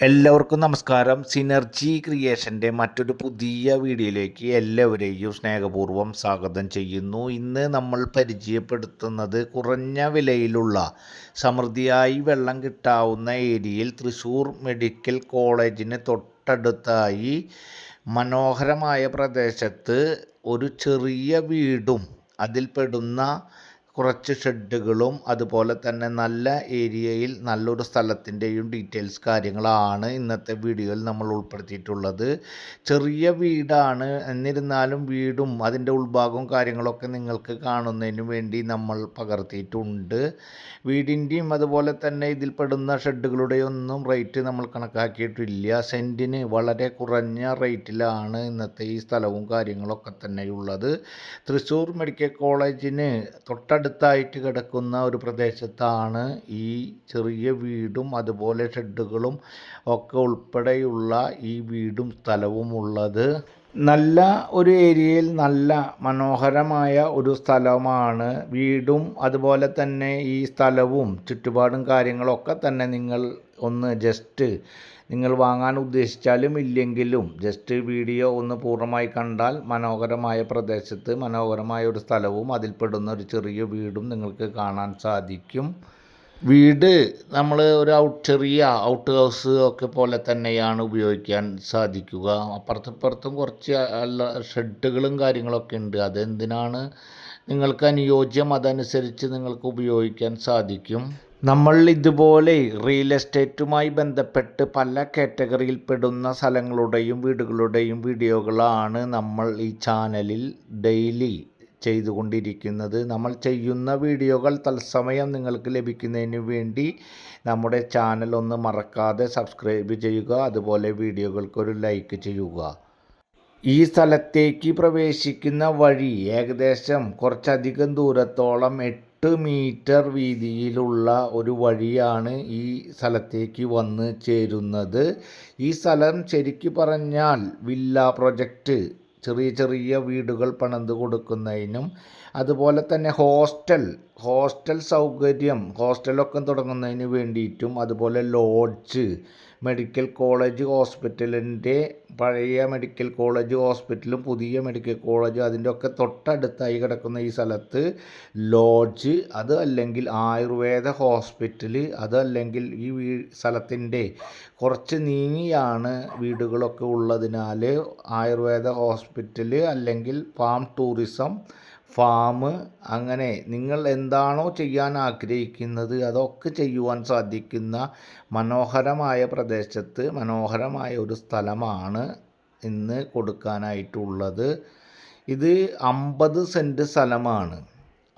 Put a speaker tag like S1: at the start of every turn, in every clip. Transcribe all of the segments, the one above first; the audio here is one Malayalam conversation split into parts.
S1: എല്ലാവർക്കും നമസ്കാരം. സിനർജി ക്രിയേഷന്റെ മറ്റൊരു പുതിയ വീഡിയോയിലേക്ക് എല്ലാവരെയും സ്നേഹപൂർവം സ്വാഗതം ചെയ്യുന്നു. ഇന്ന് നമ്മൾ പരിചയപ്പെടുത്തുന്നത് കുറഞ്ഞ വിലയിലുള്ള സമൃദ്ധിയായി വെള്ളം കിട്ടാവുന്ന ഏരിയയിൽ തൃശ്ശൂർ മെഡിക്കൽ കോളേജിന് തൊട്ടടുത്തായി മനോഹരമായ പ്രദേശത്ത് ഒരു ചെറിയ വീടും അതിൽപ്പെടുന്ന കുറച്ച് ഷെഡുകളും അതുപോലെ തന്നെ നല്ല ഏരിയയിൽ നല്ലൊരു സ്ഥലത്തിന്റെയും ഡീറ്റെയിൽസ് കാര്യങ്ങളാണ് ഇന്നത്തെ വീഡിയോയിൽ നമ്മൾ ഉൾപ്പെടുത്തിയിട്ടുള്ളത്. ചെറിയ വീടാണ്. എന്നിരുന്നാലും വീടും അതിന്റെ ഉൾഭാഗവും കാര്യങ്ങളൊക്കെ നിങ്ങൾക്ക് കാണുന്നതിന് വേണ്ടി നമ്മൾ പകർത്തിയിട്ടുണ്ട്. വീടിന്റെയും അതുപോലെ തന്നെ ഇതിൽ ഇതിൽപ്പെടുന്ന ഷെഡുകളുടെയൊന്നും റേറ്റ് നമ്മൾ കണക്കാക്കിയിട്ടില്ല. സെന്റിന് വളരെ കുറഞ്ഞ റേറ്റിലാണ് ഇന്നത്തെ ഈ സ്ഥലവും കാര്യങ്ങളൊക്കെ തന്നെയുള്ളത്. തൃശ്ശൂർ മെഡിക്കൽ കോളേജിന് തൊട്ടടുത്ത് അടുത്തായിട്ട് കിടക്കുന്ന ഒരു പ്രദേശത്താണ് ഈ ചെറിയ വീടും അതുപോലെ ഷെഡുകളും ഒക്കെ ഉൾപ്പെടെയുള്ള ഈ വീടും സ്ഥലവും ഉള്ളത്. നല്ല ഒരു ഏരിയയിൽ നല്ല മനോഹരമായ ഒരു സ്ഥലമാണ് വീടും അതുപോലെ തന്നെ ഈ സ്ഥലവും ചുറ്റുപാടും കാര്യങ്ങളൊക്കെ തന്നെ നിങ്ങൾ ഒന്ന് ജസ്റ്റ് നിങ്ങൾ വാങ്ങാൻ ഉദ്ദേശിച്ചാലും ഇല്ലെങ്കിലും ജസ്റ്റ് വീഡിയോ ഒന്ന് പൂർണമായി കണ്ടാൽ മനോഹരമായ പ്രദേശത്ത് മനോഹരമായ ഒരു സ്ഥലവും അതിൽപ്പെടുന്ന ഒരു ചെറിയ വീടും നിങ്ങൾക്ക് കാണാൻ സാധിക്കും. വീട് നമ്മൾ ഒരു ഔട്ട് ചെറിയ ഔട്ട് ഹൗസ് ഒക്കെ പോലെ തന്നെയാണ് ഉപയോഗിക്കാൻ സാധിക്കുക. അപ്പുറത്തപ്പുറത്തും കുറച്ച് അല്ല ഷെഡുകളും കാര്യങ്ങളൊക്കെ ഉണ്ട്. അതെന്തിനാണ് നിങ്ങൾക്ക് അനുയോജ്യം? അതനുസരിച്ച് നിങ്ങൾക്ക് ഉപയോഗിക്കാൻ സാധിക്കും. നമ്മൾ ഇതുപോലെ റിയൽ എസ്റ്റേറ്റുമായി ബന്ധപ്പെട്ട് പല കാറ്റഗറിയിൽപ്പെടുന്ന സ്ഥലങ്ങളുടെയും വീടുകളുടെയും വീഡിയോകളാണ് നമ്മൾ ഈ ചാനലിൽ ഡെയിലി ചെയ്തുകൊണ്ടിരിക്കുന്നത്. നമ്മൾ ചെയ്യുന്ന വീഡിയോകൾ തത്സമയം നിങ്ങൾക്ക് ലഭിക്കുന്നതിന് വേണ്ടി നമ്മുടെ ചാനൽ ഒന്ന് മറക്കാതെ സബ്സ്ക്രൈബ് ചെയ്യുക അതുപോലെ വീഡിയോകൾക്കൊരു ലൈക്ക് ചെയ്യുക. ഈ സ്ഥലത്തേക്ക് പ്രവേശിക്കുന്ന വഴി ഏകദേശം കുറച്ചധികം ദൂരത്തോളം എട്ട് മീറ്റർ വീതിയിലുള്ള ഒരു വഴിയാണ് ഈ സ്ഥലത്തേക്ക് വന്ന് ചേരുന്നത്. ഈ സ്ഥലം ശരിക്കു പറഞ്ഞാൽ വില്ല പ്രൊജക്റ്റ് ചെറിയ ചെറിയ വീടുകൾ പണിത് കൊടുക്കുന്നതിനും അതുപോലെ തന്നെ ഹോസ്റ്റൽ ഹോസ്റ്റൽ സൗകര്യം ഹോസ്റ്റലൊക്കെ തുടങ്ങുന്നതിന് വേണ്ടിയിട്ടും അതുപോലെ ലോഡ്ജ് മെഡിക്കൽ കോളേജ് ഹോസ്പിറ്റലിന്റെ പഴയ മെഡിക്കൽ കോളേജ് ഹോസ്പിറ്റലും പുതിയ മെഡിക്കൽ കോളേജും അതിന്റെ ഒക്കെ തൊട്ടടുത്തായി കിടക്കുന്ന ഈ സ്ഥലത്ത് ലോഡ്ജ് അത് അല്ലെങ്കിൽ ആയുർവേദ ഹോസ്പിറ്റൽ അത് അല്ലെങ്കിൽ ഈ വീ സ്ഥലത്തിന്റെ കുറച്ച് നീങ്ങിയാണ് വീടുകളൊക്കെ ഉള്ളതിനാൽ ആയുർവേദ ഹോസ്പിറ്റൽ അല്ലെങ്കിൽ ഫാം ടൂറിസം ഫാം അങ്ങനെ നിങ്ങൾ എന്താണോ ചെയ്യാൻ ആഗ്രഹിക്കുന്നത് അതൊക്കെ ചെയ്യുവാൻ സാധിക്കുന്ന മനോഹരമായ പ്രദേശത്ത് മനോഹരമായ ഒരു സ്ഥലമാണ് ഇന്ന് കൊടുക്കാനായിട്ടുള്ളത്. ഇത് അമ്പത് സെന്റ് സ്ഥലമാണ്.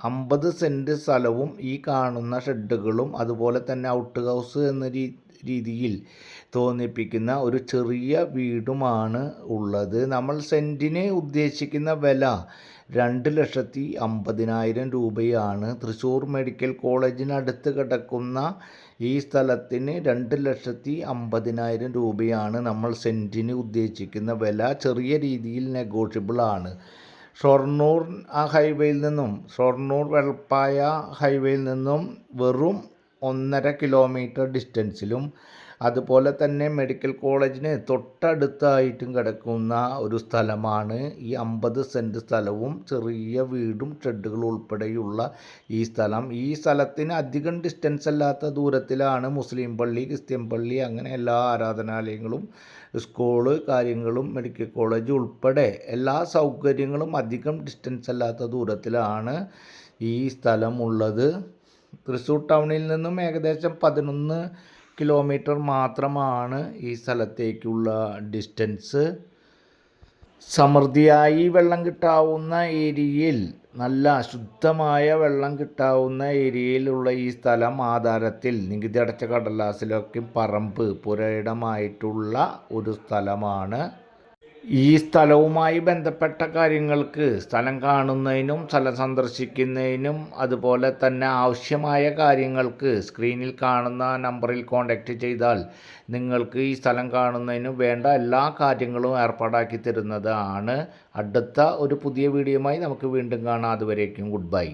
S1: അമ്പത് സെന്റ് സ്ഥലവും ഈ കാണുന്ന ഷെഡുകളും അതുപോലെ തന്നെ ഔട്ട് ഹൗസ് എന്ന രീതിയിൽ തോന്നിപ്പിക്കുന്ന ഒരു ചെറിയ വീടുമാണ് ഉള്ളത്. നമ്മൾ സെന്റിന് ഉദ്ദേശിക്കുന്ന വില രണ്ട് ലക്ഷത്തി അമ്പതിനായിരം രൂപയാണ്. തൃശ്ശൂർ മെഡിക്കൽ കോളേജിനടുത്ത് കിടക്കുന്ന ഈ സ്ഥലത്തിന് രണ്ട് ലക്ഷത്തി അമ്പതിനായിരം രൂപയാണ് നമ്മൾ സെന്റിന് ഉദ്ദേശിക്കുന്ന വില. ചെറിയ രീതിയിൽ നെഗോഷ്യബിൾ ആണ്. ഷൊർണൂർ ആ ഹൈവേയിൽ നിന്നും ഷൊർണൂർ വെളപ്പായ ഹൈവേയിൽ നിന്നും വെറും ഒന്നര കിലോമീറ്റർ ഡിസ്റ്റൻസിലും അതുപോലെ തന്നെ മെഡിക്കൽ കോളേജിന് തൊട്ടടുത്തായിട്ടും കിടക്കുന്ന ഒരു സ്ഥലമാണ് ഈ അമ്പത് സെന്റ് സ്ഥലവും ചെറിയ വീടും ഷെഡുകൾ ഉൾപ്പെടെയുള്ള ഈ സ്ഥലം. ഈ സ്ഥലത്തിന് അധികം ഡിസ്റ്റൻസ് അല്ലാത്ത ദൂരത്തിലാണ് മുസ്ലിം പള്ളി ക്രിസ്ത്യൻ പള്ളി അങ്ങനെ എല്ലാ ആരാധനാലയങ്ങളും സ്കൂൾ കാര്യങ്ങളും മെഡിക്കൽ കോളേജ് ഉൾപ്പെടെ എല്ലാ സൗകര്യങ്ങളും അധികം ഡിസ്റ്റൻസ് അല്ലാത്ത ദൂരത്തിലാണ് ഈ സ്ഥലം ഉള്ളത് തൃശ്ശൂർ ടൗണിൽ നിന്നും ഏകദേശം പതിനൊന്ന് കിലോമീറ്റർ മാത്രമാണ് ഈ സ്ഥലത്തേക്കുള്ള ഡിസ്റ്റൻസ്. സമൃദ്ധിയായി വെള്ളം കിട്ടാവുന്ന ഏരിയയിൽ നല്ല ശുദ്ധമായ വെള്ളം കിട്ടാവുന്ന ഏരിയയിലുള്ള ഈ സ്ഥലം ആധാരത്തിൽ നികുതി അടച്ച കടലാസിലൊക്കെ പറമ്പ് പുരയിടമായിട്ടുള്ള ഒരു സ്ഥലമാണ്. ഈ സ്ഥലവുമായി ബന്ധപ്പെട്ട കാര്യങ്ങൾക്ക് സ്ഥലം കാണുന്നതിനും സ്ഥലം സന്ദർശിക്കുന്നതിനും അതുപോലെ തന്നെ ആവശ്യമായ കാര്യങ്ങൾക്ക് സ്ക്രീനിൽ കാണുന്ന നമ്പറിൽ കോൺടാക്റ്റ് ചെയ്താൽ നിങ്ങൾക്ക് ഈ സ്ഥലം കാണുന്നതിനും വേണ്ട എല്ലാ കാര്യങ്ങളും ഏർപ്പാടാക്കി തരുന്നതാണ്. അടുത്ത ഒരു പുതിയ വീഡിയോയുമായി നമുക്ക് വീണ്ടും കാണാം. അതുവരേക്കും ഗുഡ് ബൈ.